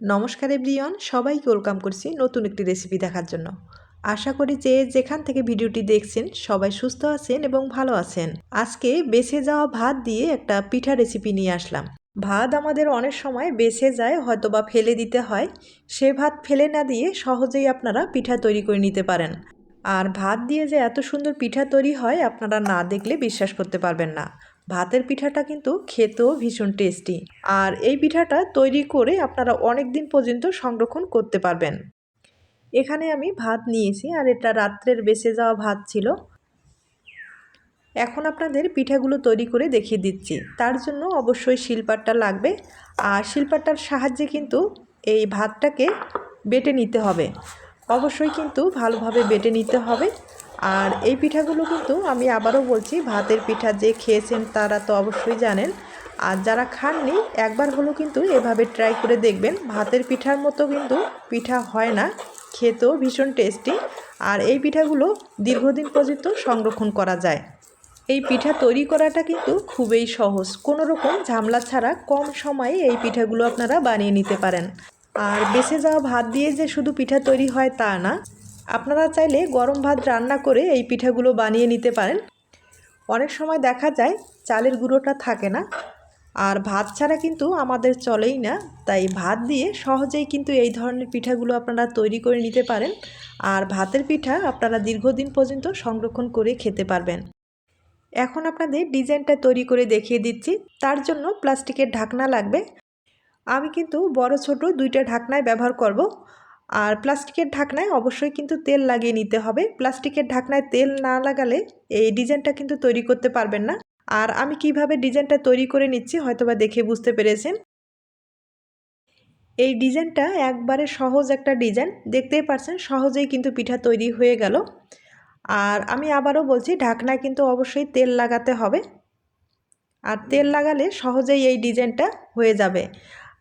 নমস্কার এভরিওয়ান, সবাইকে ওয়েলকাম করছি নতুন একটি রেসিপি দেখার জন্য। আশা করি যে যেখান থেকে ভিডিওটি দেখছেন, সবাই সুস্থ আছেন এবং ভালো আছেন। আজকে বেছে যাওয়া ভাত দিয়ে একটা পিঠা রেসিপি নিয়ে আসলাম। ভাত আমাদের অনেক সময় বেছে যায় হয়তো বা ফেলে দিতে হয়। সে ভাত ফেলে না দিয়ে সহজেই আপনারা পিঠা তৈরি করে নিতে পারেন। আর ভাত দিয়ে যে এত সুন্দর পিঠা তৈরি হয়, আপনারা না দেখলে বিশ্বাস করতে পারবেন না। ভাতের পিঠাটা কিন্তু খেতেও ভীষণ টেস্টি। আর এই পিঠাটা তৈরি করে আপনারা অনেক দিন পর্যন্ত সংরক্ষণ করতে পারবেন। এখানে আমি ভাত নিয়েছি আর এটা রাত্রের বেঁচে যাওয়া ভাত ছিল। এখন আপনাদের পিঠাগুলো তৈরি করে দেখিয়ে দিচ্ছি। তার জন্য অবশ্যই শিলপাটটা লাগবে। আর শিলপাটটার সাহায্যে কিন্তু এই ভাতটাকে বেটে নিতে হবে। অবশ্যই কিন্তু ভালোভাবে বেটে নিতে হবে। আর এই পিঠাগুলো কিন্তু আমি আবারও বলছি, ভাতের পিঠা যে খেয়েছেন তারা তো অবশ্যই জানেন। আর যারা খাননি, একবার হলো কিন্তু এভাবে ট্রাই করে দেখবেন। ভাতের পিঠার মতো কিন্তু পিঠা হয় না, খেতেও ভীষণ টেস্টি আর এই পিঠাগুলো দীর্ঘদিন পর্যন্ত সংরক্ষণ করা যায়। এই পিঠা তৈরি করাটা কিন্তু খুবই সহজ। কোনো রকম ঝামলা ছাড়া কম সময়ে এই পিঠাগুলো আপনারা বানিয়ে নিতে পারেন। আর বেঁচে যাওয়া ভাত দিয়ে যে শুধু পিঠা তৈরি হয় তা না, আপনারা চাইলে গরম ভাত রান্না করে এই পিঠাগুলো বানিয়ে নিতে পারেন। অনেক সময় দেখা যায় চালের গুঁড়োটা থাকে না, আর ভাত ছাড়া কিন্তু আমাদের চলেই না। তাই ভাত দিয়ে সহজেই কিন্তু এই ধরনের পিঠাগুলো আপনারা তৈরি করে নিতে পারেন, আর ভাতের পিঠা আপনারা দীর্ঘদিন পর্যন্ত সংরক্ষণ করে খেতে পারবেন। এখন আপনাদের ডিজাইনটা তৈরি করে দেখিয়ে দিচ্ছি। তার জন্য প্লাস্টিকের ঢাকনা লাগবে। আমি কিন্তু বড় ছোট দুইটা ঢাকনায় ব্যবহার করব। আর প্লাস্টিকের ঢাকনায় অবশ্যই কিন্তু তেল লাগিয়ে নিতে হবে। প্লাস্টিকের ঢাকনায় তেল না লাগালে এই ডিজাইনটা কিন্তু তৈরি করতে পারবেন না। আর আমি কীভাবে ডিজাইনটা তৈরি করে নিচ্ছি হয়তোবা দেখে বুঝতে পেরেছেন। এই ডিজাইনটা একবারে সহজ একটা ডিজাইন। দেখতেই পারছেন সহজেই কিন্তু পিঠা তৈরি হয়ে গেল। আর আমি আবারও বলছি, ঢাকনায় কিন্তু অবশ্যই তেল লাগাতে হবে। আর তেল লাগালে সহজেই এই ডিজাইনটা হয়ে যাবে।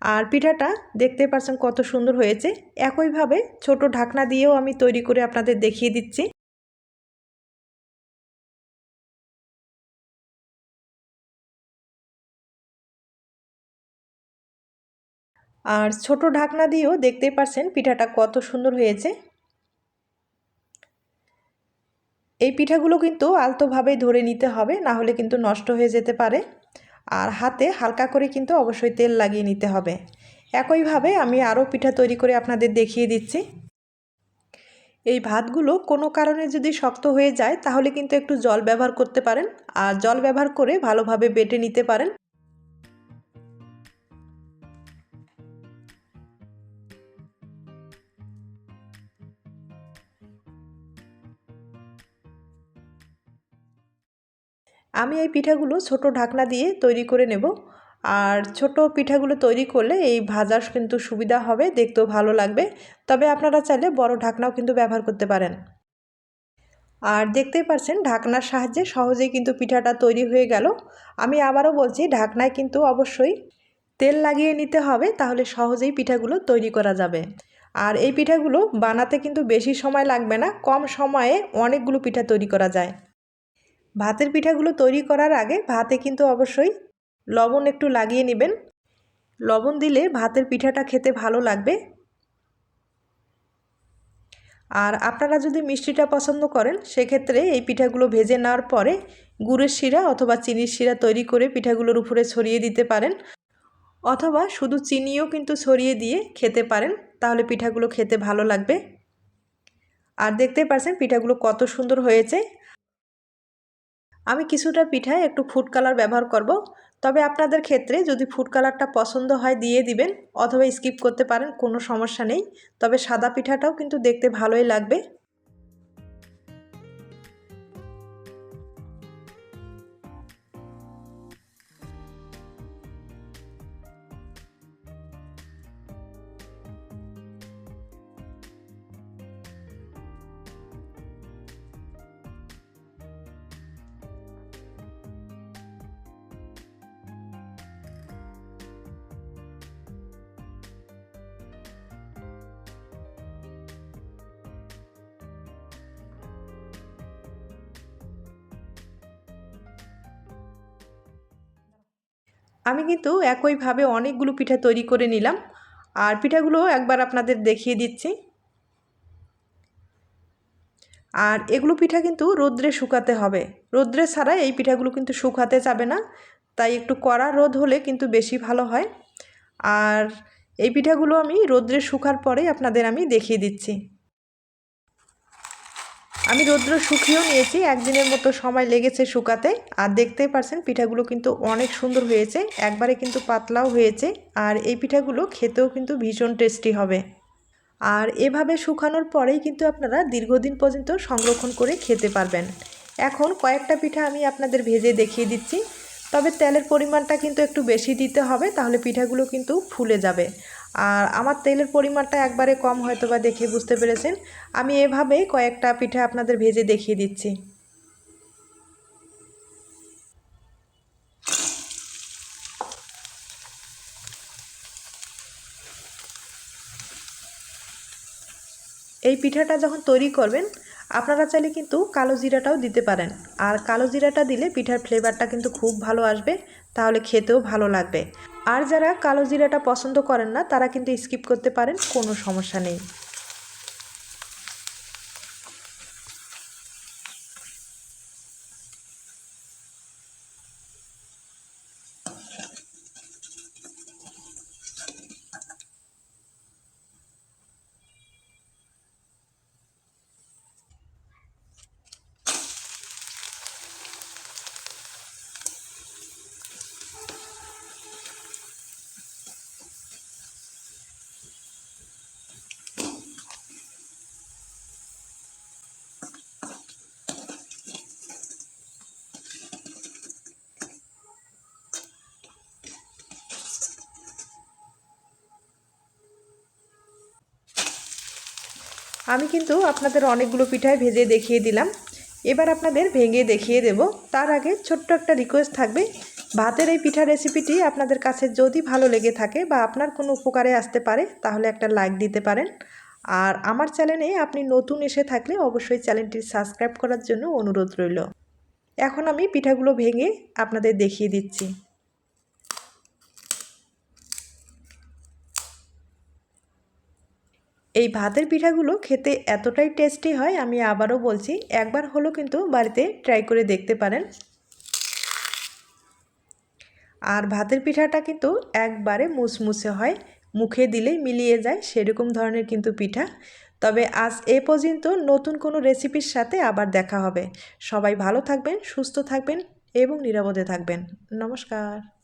আর পিঠাটা দেখতে পাচ্ছেন কত সুন্দর হয়েছে। একইভাবে ছোট ঢাকনা দিয়েও আমি তৈরি করে আপনাদের দেখিয়ে দিচ্ছি। আর ছোট ঢাকনা দিয়েও দেখতে পাচ্ছেন পিঠাটা কত সুন্দর হয়েছে। এই পিঠাগুলো কিন্তু আলতোভাবেই ধরে নিতে হবে, না হলে কিন্তু নষ্ট হয়ে যেতে পারে। আর হাতে হালকা করে কিন্তু অবশ্যই তেল লাগিয়ে নিতে হবে। একইভাবে আমি আরও পিঠা তৈরি করে আপনাদের দেখিয়ে দিচ্ছি। এই ভাতগুলো কোনো কারণে যদি শক্ত হয়ে যায় তাহলে কিন্তু একটু জল ব্যবহার করতে পারেন। আর জল ব্যবহার করে ভালোভাবে বেটে নিতে পারেন। আমি এই পিঠাগুলো ছোট ঢাকনা দিয়ে তৈরি করে নেব। আর ছোট পিঠাগুলো তৈরি করলে এই ভাজার কিন্তু সুবিধা হবে, দেখতেও ভালো লাগবে। তবে আপনারা চাইলে বড় ঢাকনাও কিন্তু ব্যবহার করতে পারেন। আর দেখতেই পাচ্ছেন ঢাকনার সাহায্যে সহজেই কিন্তু পিঠাটা তৈরি হয়ে গেল। আমি আবারও বলছি, ঢাকনায় কিন্তু অবশ্যই তেল লাগিয়ে নিতে হবে, তাহলে সহজেই পিঠাগুলো তৈরি করা যাবে। আর এই পিঠাগুলো বানাতে কিন্তু বেশি সময় লাগবে না, কম সময়ে অনেকগুলো পিঠা তৈরি করা যায়। ভাতের পিঠাগুলো তৈরি করার আগে ভাতে কিন্তু অবশ্যই লবণ একটু লাগিয়ে নেবেন। লবণ দিলে ভাতের পিঠাটা খেতে ভালো লাগবে। আর আপনারা যদি মিষ্টিটা পছন্দ করেন, সেক্ষেত্রে এই পিঠাগুলো ভেজে নেওয়ার পরে গুড়ের শিরা অথবা চিনির শিরা তৈরি করে পিঠাগুলোর উপরে ছড়িয়ে দিতে পারেন। অথবা শুধু চিনিও কিন্তু ছড়িয়ে দিয়ে খেতে পারেন, তাহলে পিঠাগুলো খেতে ভালো লাগবে। আর দেখতে পাচ্ছেন পিঠাগুলো কত সুন্দর হয়েছে। আমি কিছুটা পিঠায় একটু ফুড কালার ব্যবহার করব। তবে আপনাদের ক্ষেত্রে যদি ফুড কালারটা পছন্দ হয় দিয়ে দিবেন, অথবা স্কিপ করতে পারেন, কোনো সমস্যা নেই। তবে সাদা পিঠাটাও কিন্তু দেখতে ভালোই লাগবে। আমি কিন্তু একইভাবে অনেকগুলো পিঠা তৈরি করে নিলাম। আর পিঠাগুলো একবার আপনাদের দেখিয়ে দিচ্ছি। আর এগুলো পিঠা কিন্তু রোদ্রে শুকাতে হবে। রোদ্রে ছাড়া এই পিঠাগুলো কিন্তু শুকাতে যাবে না। তাই একটু কড়া রোদ হলে কিন্তু বেশি ভালো হয়। আর এই পিঠাগুলো আমি রোদ্রে শুকার পরে আপনাদের আমি দেখিয়ে দিচ্ছি। আমি রৌদ্র শুকিয়েও নিয়েছি, একদিনের মতো সময় লেগেছে শুকাতে। আর দেখতেই পারছেন, পিঠাগুলো কিন্তু অনেক সুন্দর হয়েছে, একবারে কিন্তু পাতলাও হয়েছে, আর এই পিঠাগুলো খেতেও কিন্তু ভীষণ টেস্টি হবে। আর এভাবে শুকানোর পরেই কিন্তু আপনারা দীর্ঘদিন পর্যন্ত সংরক্ষণ করে খেতে পারবেন। এখন কয়েকটা পিঠা আমি আপনাদের ভেজে দেখিয়ে দিচ্ছি। তবে তেলের পরিমাণটা কিন্তু একটু বেশি দিতে হবে, তাহলে পিঠাগুলো কিন্তু ফুলে যাবে। আর আমার তেলের পরিমাণটা একবারে কম হয়তো বা দেখে বুঝতে পেরেছেন। আমি এভাবেই কয়েকটা পিঠা আপনাদের ভেজে দেখিয়ে দিচ্ছি। এই পিঠাটা যখন তৈরি করবেন, আপনারা চাইলে কিন্তু কালো জিরাটাও দিতে পারেন। আর কালো জিরাটা দিলে পিঠার ফ্লেভারটা কিন্তু খুব ভালো আসবে, তাহলে খেতেও ভালো লাগবে। আর যারা কালো জিরাটা পছন্দ করেন না, তারা কিন্তু স্কিপ করতে পারেন, কোনো সমস্যা নেই। আমি কিন্তু আপনাদের অনেকগুলো পিঠায় ভেজে দেখিয়ে দিলাম। এবার আপনাদের ভেঙে দেখিয়ে দেব। তার আগে ছোট্ট একটা রিকোয়েস্ট থাকবে। ভাতের এই পিঠা রেসিপিটি আপনাদের কাছে যদি ভালো লেগে থাকে বা আপনার কোনো উপকারে আসতে পারে, তাহলে একটা লাইক দিতে পারেন। আর আমার চ্যানেলে আপনি নতুন এসে থাকলে অবশ্যই চ্যানেলটি সাবস্ক্রাইব করার জন্য অনুরোধ রইল। এখন আমি পিঠাগুলো ভেঙে আপনাদের দেখিয়ে দিচ্ছি। এই ভাতের পিঠাগুলো খেতে এতটাই টেস্টি হয়, আমি আবারও বলছি, একবার হলো কিন্তু বাড়িতে ট্রাই করে দেখতে পারেন। আর ভাতের পিঠাটা কিন্তু একবারে মুসমুসে হয়, মুখে দিলেই মিলিয়ে যায়, সেরকম ধরনের কিন্তু পিঠা। তবে আজ এ পর্যন্ত নতুন কোনো রেসিপির সাথে আবার দেখা হবে। সবাই ভালো থাকবেন, সুস্থ থাকবেন এবং নিরাপদে থাকবেন। নমস্কার।